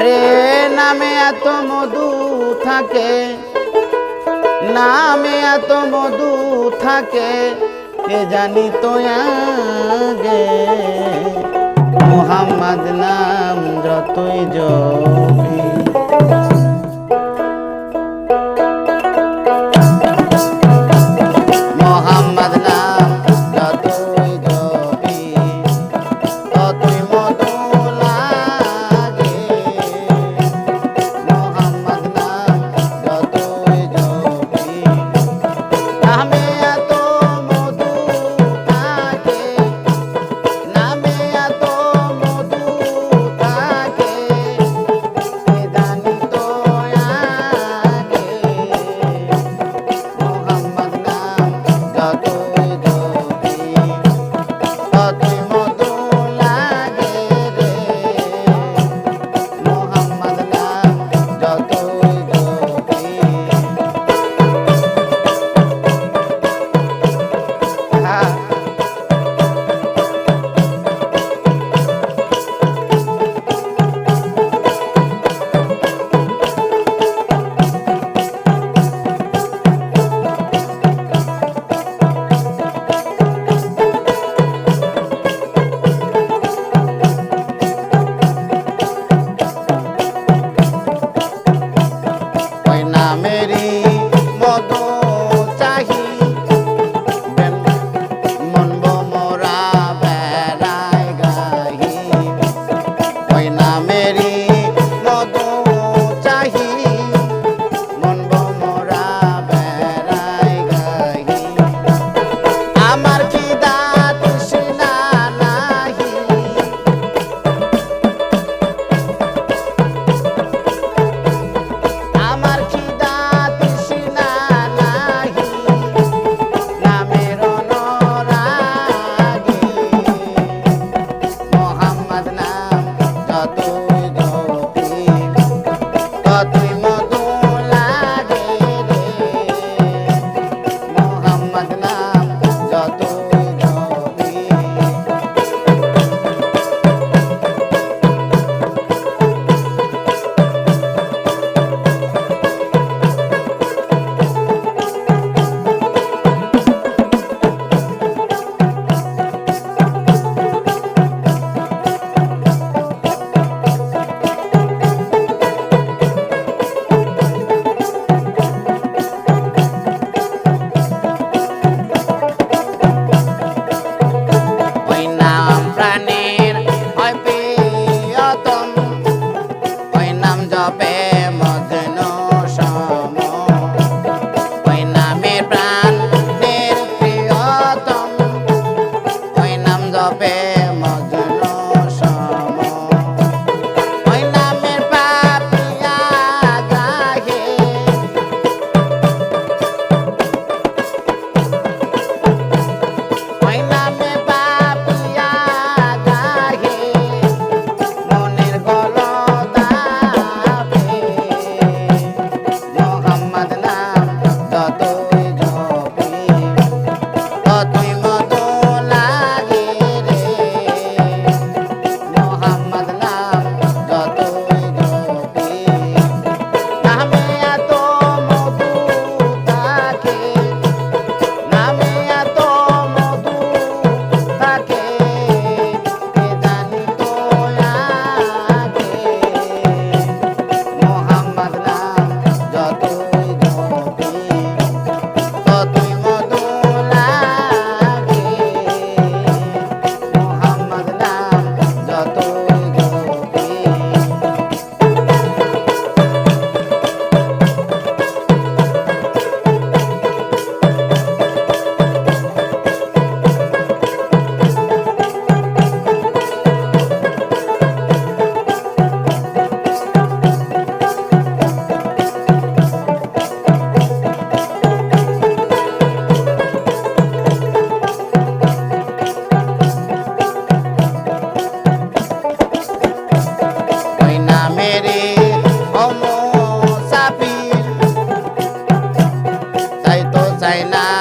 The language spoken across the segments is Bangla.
আরে নামে এত মধু থাকে, নামে এত মধু থাকে, কে জানি তো মোহাম্মদ নাম যতই জয় আমার নাম যত 白。 นา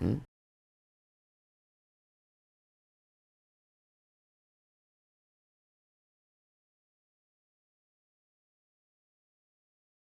嗯？